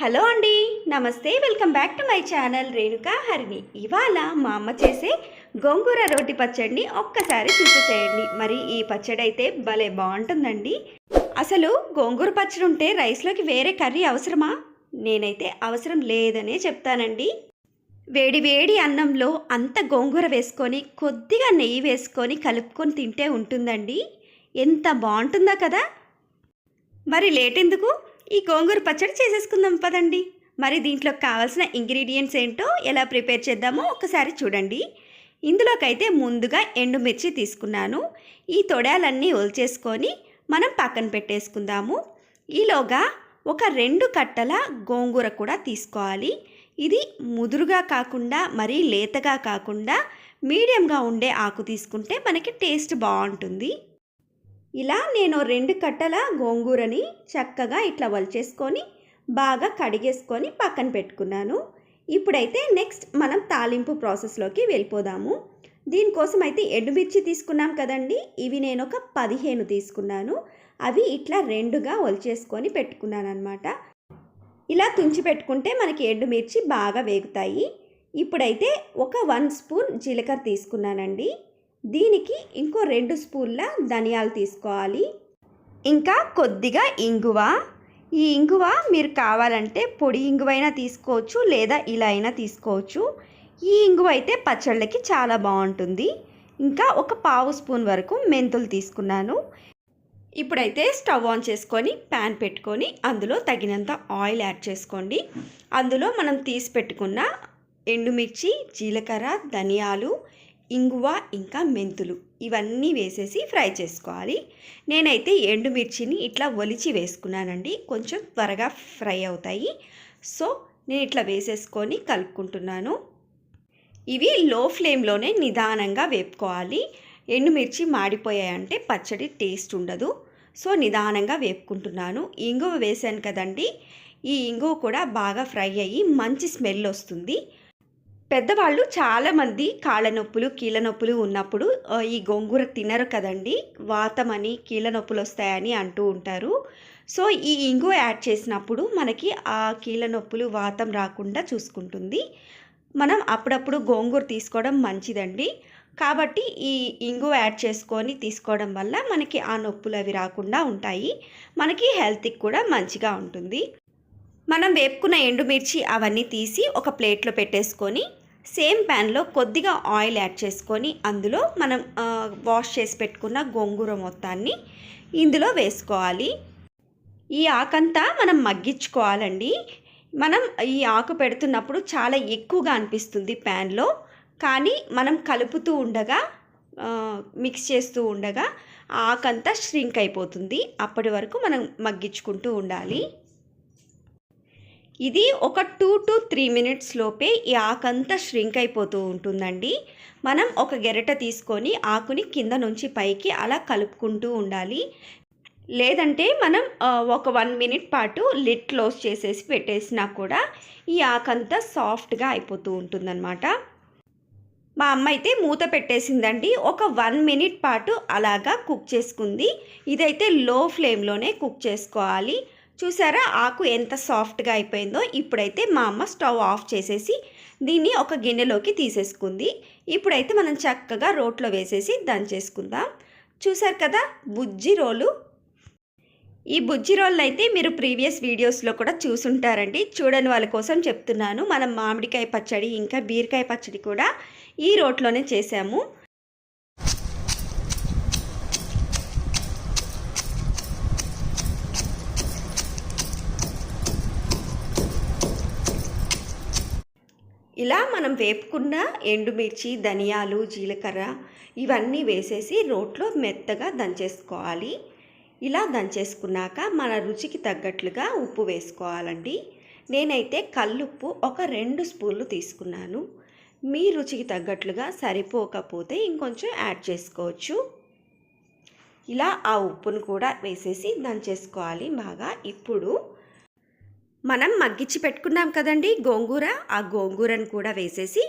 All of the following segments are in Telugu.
హలో అండి. నమస్తే. Welcome back to my channel Renuka Harini. ఇవాళ మా అమ్మ చేసే గోంగూర రోటి పచ్చడిని ఒక్కసారి చూసేసేయండి. మరి ఈ పచ్చడి అయితే భలే బాగుంటుందండి. అసలు గోంగూర పచ్చడి ఉంటే రైస్లోకి వేరే కర్రీ అవసరమా? నేనైతే అవసరం లేదనే చెప్తానండి. వేడి వేడి అన్నంలో అంత గోంగూర వేసుకొని కొద్దిగా నెయ్యి వేసుకొని కలుపుకొని తింటే ఉంటుందండి. ఎంత బాగుంటుందో కదా. మరి లేట్ ఎందుకు? ఈ గోంగూర పచ్చడి చేసేసుకుందాం పదండి. మరి దీంట్లో కావాల్సిన ఇంగ్రీడియంట్స్ ఏంటో ఎలా ప్రిపేర్ చేద్దామో ఒకసారి చూడండి. ఇందులోకైతే ముందుగా ఎండుమిర్చి తీసుకున్నాను. ఈ తొడాలన్నీ ఒల్చేసుకొని మనం పక్కన పెట్టేసుకుందాము. ఈలోగా ఒక రెండు కట్టల గోంగూర కూడా తీసుకోవాలి. ఇది ముదురుగా కాకుండా మరీ లేతగా కాకుండా మీడియంగా ఉండే ఆకు తీసుకుంటే మనకి టేస్ట్ బాగుంటుంది. ఇలా నేను రెండు కట్టల గోంగూరని చక్కగా ఇట్లా వలిచేసుకొని బాగా కడిగేసుకొని పక్కన పెట్టుకున్నాను. ఇప్పుడైతే నెక్స్ట్ మనం తాలింపు ప్రాసెస్లోకి వెళ్ళిపోదాము. దీనికోసం అయితే ఎండుమిర్చి తీసుకున్నాం కదండి. ఇవి నేను ఒక పదిహేను తీసుకున్నాను. అవి ఇట్లా రెండుగా ఒలిచేసుకొని పెట్టుకున్నాను అనమాట ఇలా తుంచి పెట్టుకుంటే మనకి ఎండుమిర్చి బాగా వేగుతాయి. ఇప్పుడైతే ఒక వన్ స్పూన్ జీలకర్ర తీసుకున్నానండి. దీనికి ఇంకో రెండు స్పూన్ల ధనియాలు తీసుకోవాలి. ఇంకా కొద్దిగా ఇంగువ. ఈ ఇంగువ మీరు కావాలంటే పొడి ఇంగువైనా తీసుకోవచ్చు లేదా ఇలా అయినా తీసుకోవచ్చు. ఈ ఇంగువ అయితే పచ్చళ్ళకి చాలా బాగుంటుంది. ఇంకా ఒక పావు స్పూన్ వరకు మెంతులు తీసుకున్నాను. ఇప్పుడైతే స్టవ్ ఆన్ చేసుకొని ప్యాన్ పెట్టుకొని అందులో తగినంత ఆయిల్ యాడ్ చేసుకోండి. అందులో మనం తీసి పెట్టుకున్న ఎండుమిర్చి జీలకర్ర ధనియాలు ఇంగువ ఇంకా మెంతులు. ఇవన్నీ వేసేసి ఫ్రై చేసుకోవాలి. నేనైతే ఎండుమిర్చిని ఇట్లా ఒలిచి వేసుకున్నానండి. కొంచెం త్వరగా ఫ్రై అవుతాయి. సో నేను ఇట్లా వేసేసుకొని కలుపుకుంటున్నాను. ఇవి లో ఫ్లేమ్లోనే నిదానంగా వేపుకోవాలి. ఎండుమిర్చి మాడిపోయాయంటే పచ్చడి టేస్ట్ ఉండదు. సో నిదానంగా వేపుకుంటున్నాను. ఇంగువ వేసాను కదండి. ఈ ఇంగువ కూడా బాగా ఫ్రై అయ్యి మంచి స్మెల్ వస్తుంది. పెద్దవాళ్ళు చాలామంది కాళ్ళ నొప్పులు కీళ్ళ నొప్పులు ఉన్నప్పుడు ఈ గోంగూర తినరు కదండి. వాతమని కీళ్ళ నొప్పులు వస్తాయని అంటూ ఉంటారు. సో ఈ ఇంగువ యాడ్ చేసినప్పుడు మనకి ఆ కీళ్ళ నొప్పులు వాతం రాకుండా చూసుకుంటుంది. మనం అప్పుడప్పుడు గోంగూర తీసుకోవడం మంచిదండి. కాబట్టి ఈ ఇంగు యాడ్ చేసుకొని తీసుకోవడం వల్ల మనకి ఆ నొప్పులు అవి రాకుండా ఉంటాయి. మనకి హెల్త్కి కూడా మంచిగా ఉంటుంది. మనం వేపుకున్న ఎండుమిర్చి అవన్నీ తీసి ఒక ప్లేట్లో పెట్టేసుకొని సేమ్ ప్యాన్లో కొద్దిగా ఆయిల్ యాడ్ చేసుకొని అందులో మనం వాష్ చేసి పెట్టుకున్న గోంగూర మొత్తాన్ని ఇందులో వేసుకోవాలి. ఈ ఆకంతా మనం మగ్గించుకోవాలండి. మనం ఈ ఆకు పెడుతున్నప్పుడు చాలా ఎక్కువగా అనిపిస్తుంది ప్యాన్లో కానీ మనం కలుపుతూ ఉండగా మిక్స్ చేస్తూ ఉండగా ఆ ఆకంతా ష్రింక్ అయిపోతుంది. అప్పటి వరకు మనం మగ్గించుకుంటూ ఉండాలి. ఇది ఒక టూ టు త్రీ మినిట్స్ లోపే ఈ ఆకంతా ష్రింక్ అయిపోతూ ఉంటుందండి. మనం ఒక గెరట తీసుకొని ఆకుని కింద నుంచి పైకి అలా కలుపుకుంటూ ఉండాలి. లేదంటే మనం ఒక వన్ మినిట్ పాటు లిట్ క్లోజ్ చేసేసి పెట్టేసినా కూడా ఈ ఆకంతా సాఫ్ట్గా అయిపోతూ ఉంటుందన్నమాట. మా అమ్మ అయితే మూత పెట్టేసిందండి. ఒక వన్ మినిట్ పాటు అలాగా కుక్ చేసుకుంది. ఇదైతే లో ఫ్లేమ్లోనే కుక్ చేసుకోవాలి. చూసారా? ఆకు ఎంత సాఫ్ట్గా అయిపోయిందో ఇప్పుడైతే మా అమ్మ స్టవ్ ఆఫ్ చేసేసి దీన్ని ఒక గిన్నెలోకి తీసేసుకుంది. ఇప్పుడైతే మనం చక్కగా రోట్లో వేసేసి దంచేసుకుందాం చూసారు కదా? బుజ్జి రోలు. ఈ బుజ్జి రోళ్ళు అయితే మీరు ప్రీవియస్ వీడియోస్లో కూడా చూసుంటారండి. చూడని వాళ్ళ కోసం చెప్తున్నాను. మనం మామిడికాయ పచ్చడి ఇంకా బీరకాయ పచ్చడి కూడా ఈ రోట్లోనే చేసాము. ఇలా మనం వేపుకున్న ఎండుమిర్చి ధనియాలు జీలకర్ర ఇవన్నీ వేసేసి రోట్లో మెత్తగా దంచేసుకోవాలి. ఇలా దంచేసుకున్నాక మన రుచికి తగ్గట్లుగా ఉప్పు వేసుకోవాలండి. నేనైతే కల్లుప్పు ఒక రెండు స్పూన్లు తీసుకున్నాను. మీ రుచికి తగ్గట్లుగా సరిపోకపోతే ఇంకొంచెం యాడ్ చేసుకోవచ్చు. ఇలా ఆ ఉప్పును కూడా వేసేసి దంచేసుకోవాలి బాగా. ఇప్పుడు మనం మగ్గించి పెట్టుకున్నాం కదండి గోంగూర. ఆ గోంగూరను కూడా వేసేసి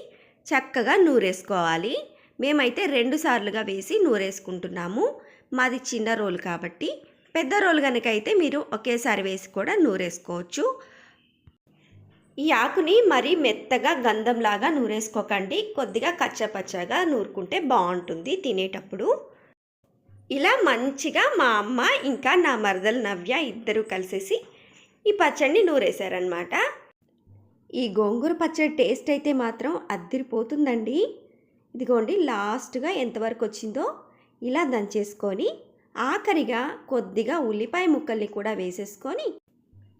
చక్కగా నూరేసుకోవాలి. మేమైతే రెండు సార్లుగా వేసి నూరేసుకుంటున్నాము. మాది చిన్న రోలు కాబట్టి పెద్ద రోలు కనుక అయితే మీరు ఒకేసారి వేసి కూడా నూరేసుకోవచ్చు. ఈ ఆకుని మరీ మెత్తగా గంధంలాగా నూరేసుకోకండి. కొద్దిగా కచ్చపచ్చగా నూరుకుంటే బాగుంటుంది తినేటప్పుడు. ఇలా మంచిగా మా అమ్మ ఇంకా నా మరదలు నవ్య ఇద్దరు కలిసేసి ఈ పచ్చడిని నూరేశారనమాట ఈ గోంగూర పచ్చడి టేస్ట్ అయితే మాత్రం అద్దిరిపోతుందండి. ఇదిగోండి లాస్ట్గా ఎంతవరకు వచ్చిందో ఇలా దంచేసుకొని ఆఖరిగా కొద్దిగా ఉల్లిపాయ ముక్కల్ని కూడా వేసేసుకొని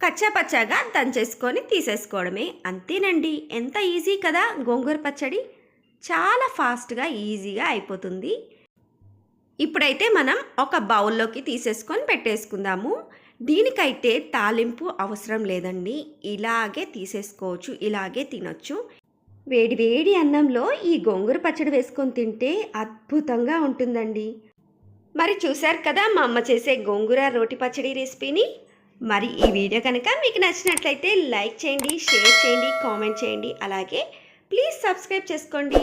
కచ్చాపచ్చాగా దంచేసుకొని తీసేసుకోవడమే. అంతేనండి ఎంత ఈజీ కదా గోంగూర పచ్చడి. చాలా ఫాస్ట్గా ఈజీగా అయిపోతుంది. ఇప్పుడైతే మనం ఒక బౌల్లోకి తీసేసుకొని పెట్టేసుకుందాము. దీనికైతే తాలింపు అవసరం లేదండి. ఇలాగే తీసేసుకోవచ్చు ఇలాగే తినొచ్చు. వేడి వేడి అన్నంలో ఈ గోంగూర పచ్చడి వేసుకొని తింటే అద్భుతంగా ఉంటుందండి. మరి చూశారు కదా మా అమ్మ చేసే గోంగూర రోటి పచ్చడి రెసిపీని? మరి ఈ వీడియో కనుక మీకు నచ్చినట్లయితే లైక్ చేయండి షేర్ చేయండి కామెంట్ చేయండి. అలాగే ప్లీజ్ సబ్స్క్రైబ్ చేసుకోండి.